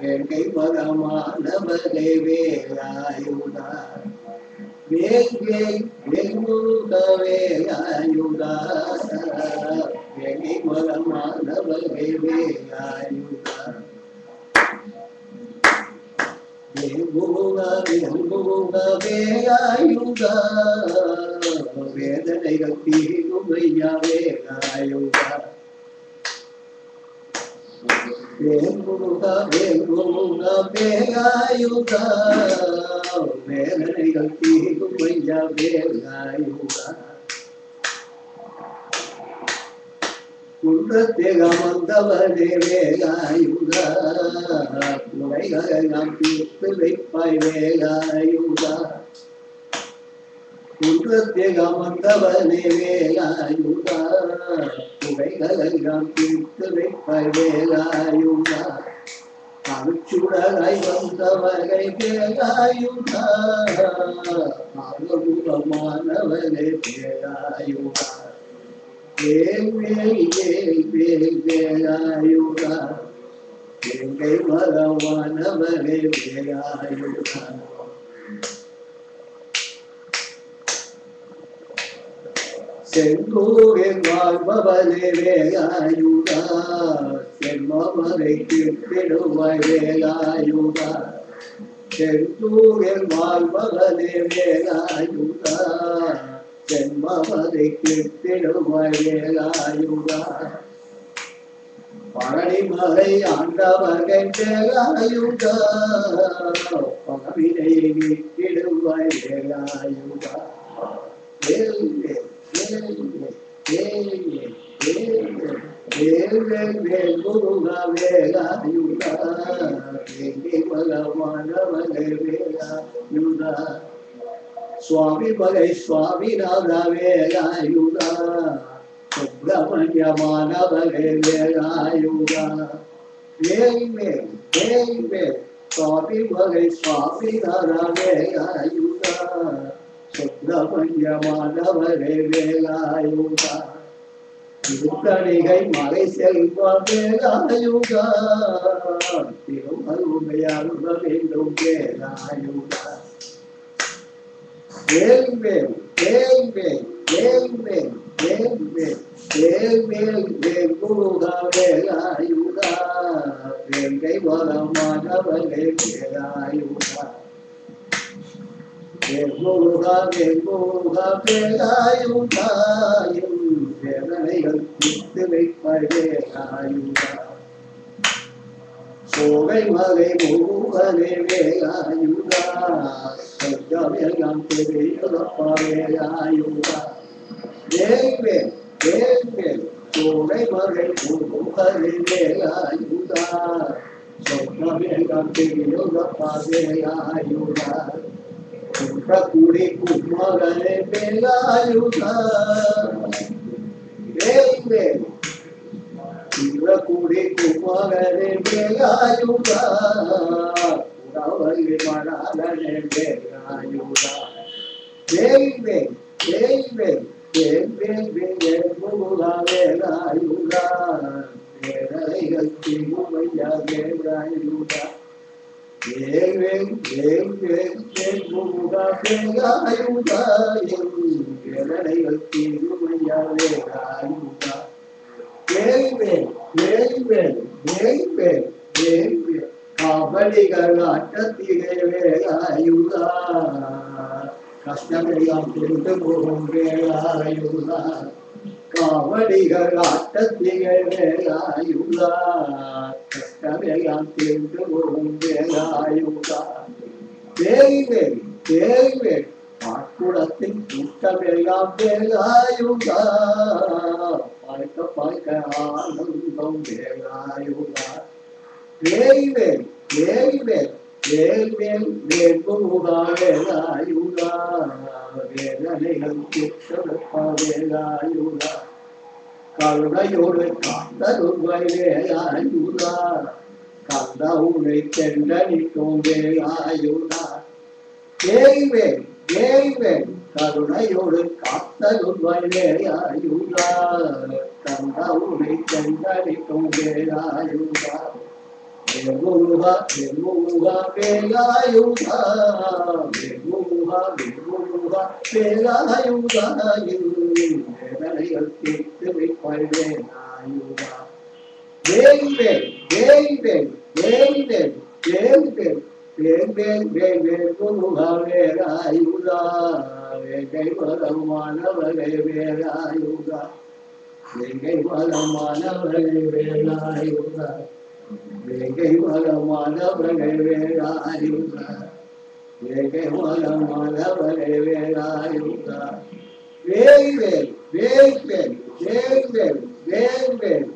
வேங்கை பரமானவ தேவேயாயுதா வேங்கை வெங்குகவேயாயுதா வேங்கை பரமானவ தேவேயாயுதா வேங்குகவேயாயுதா வேதனைகள் தீருமையா வேயாயுதா வேங்குமுகா வேங்குமுகா வேகாயுகா வேதனைகள் தீர்க்கும் ஐயா வேகாயுகா குன்றத்தேகமந்தவனே வேகாயுகா முனைகளை நாம் தீர்த்து வைப்பாய் குன்றத்தில் அமர்ந்தவனே வேலாயுதா குறைகளை நாம் தீர்த்து வைப்பாய் வேலாயுதா அருச்சுடராய் வந்தவரை வேலாயுதா ஆகபூரமானவரே வேலாயுதா வேல் வேல் வேல் வேல் வேலாயுதா எங்கள் பகவானவரே வேலாயுதா செங்கூரில் வாழ்பவனே வேலாயுதா செம்மவரை கீர்த்திடுவாய் வேலாயுதா செந்தூரில் வாழ்பவனே வேலாயுதா செம்மவரை கீர்த்திடுவாய் வேலாயுதா பழனிமலை ஆண்டவர்கள் வேலாயுதா பகவினை நீக்கிடுவாய் வேலாயுதா வேல் வேல். स्वामी भले स्वामी राधा वेला युगा सुब्रमण्य मानव वेला युगा Amen, amen. Swami Bhagavad Swami Narayana Yuga. சுப்பிரமணியமானவரே வேலாயுகா Thiruthanigai மலை செல்வ வேலாயுகா திருமருமையாளர் வேண்டும் வேலாயுகா. வேல்வேல் வேல்வேல் வேல்வேல் வேல்வேல் வேல்வேல் வேல் குருகா வேலாயுகா. வேங்கை வளமானவரே வேலாயுகா. வேலாயுதாயும் வேதனைகள் தித்து வைப்பதே ஆயுதா சோகை மலை மூவனே வேலாயுதா சொர்க்கமெல்லாம் பெரியதப்பாவேலாயுதா வேல்வேல் வேல்வேல் சோகை மலை மூவனே வேலாயுதா சொர்க்கமெல்லாம் பெரியதப்பாவேலாயுதா ಪ್ರಕುಡಿ ಕುಮ್ಮಗನೆ ಬೆಲಾಯುಧ ಬೇಲ್ ಪ್ರಕುಡಿ ಕುಮ್ಮಗನೆ ಬೆಲಾಯುಧ ಪುರವಲ್ಲಿ ಮಡಗನೆ ಬೆಲಾಯುಧ ಬೇಲ್ ಬೇಲ್ ಬೇಲ್ ಬೇಲ್ ಬೇಲ್ ಬೇಲ್ ಬೇಲ್ ಎಂಬುದ ಬೆಲಾಯುಧ ಬೇಡೈಗತ್ತಿ ಮುಯ್ಯ ಬೇಡಾಯುಧ Vem, vem, vem, vem, vem, muda, pega, ajuda, கடலை வைத்தேருமையாவே ஆயுதா. வேய்வேன் வேய்வேன் வேய்வேன் வேய்வேன் கஷ்டமெல்லாம் தெரிந்து போகும் வேலாயுதா காவடிகளாட்டத் திகழவேலாயுள்ளார் கஷ்டமெல்லாம் தீர்ந்து ஒழுங்கேலாயுள்ளார் வேல்வேல் வேல்வேல் பாட்குளத்தின் கூட்டமெல்லாம் வேலாயுள்ளார் பார்க்க பார்க்க ஆனந்தம் வேலாயுள்ளார் வேல்வேல் வேல்வேல் வேந்தன் வேகுடாவேலாயுடா வேதனைகள் வேலாயுடா கருணையோடு கந்தருவை வேலாயுடா கந்த உனை சென்றனிக்கும் வேலாயுடா ஏய்வேன் ஏய்வேன் கருணையோடு காத்தருவை வேலாயுடா கந்த உனை சென்றனிக்கும் வேலாயுடா மெருவா மெருவா பேலாயுதா மெருவா மெருவா பேலாயுதா வேதனைகள் தீர்த்து வைப்பாய் வேலாயுதா வேல்வேல் வேல்வேல் வேல்வேல் வேல்வேல் வேல்வேல் வேல்வேல் குருகா வேலாயுதா வேலை வரமானவரே வேலாயுதா வேலை வேலாயுதா வேகை வரமானவரே வேலாயுதா வேகை வரமானவரே வேலாயுதா வேல் வேல் வேல் வேல் வேல் வேல் வேல் வேல்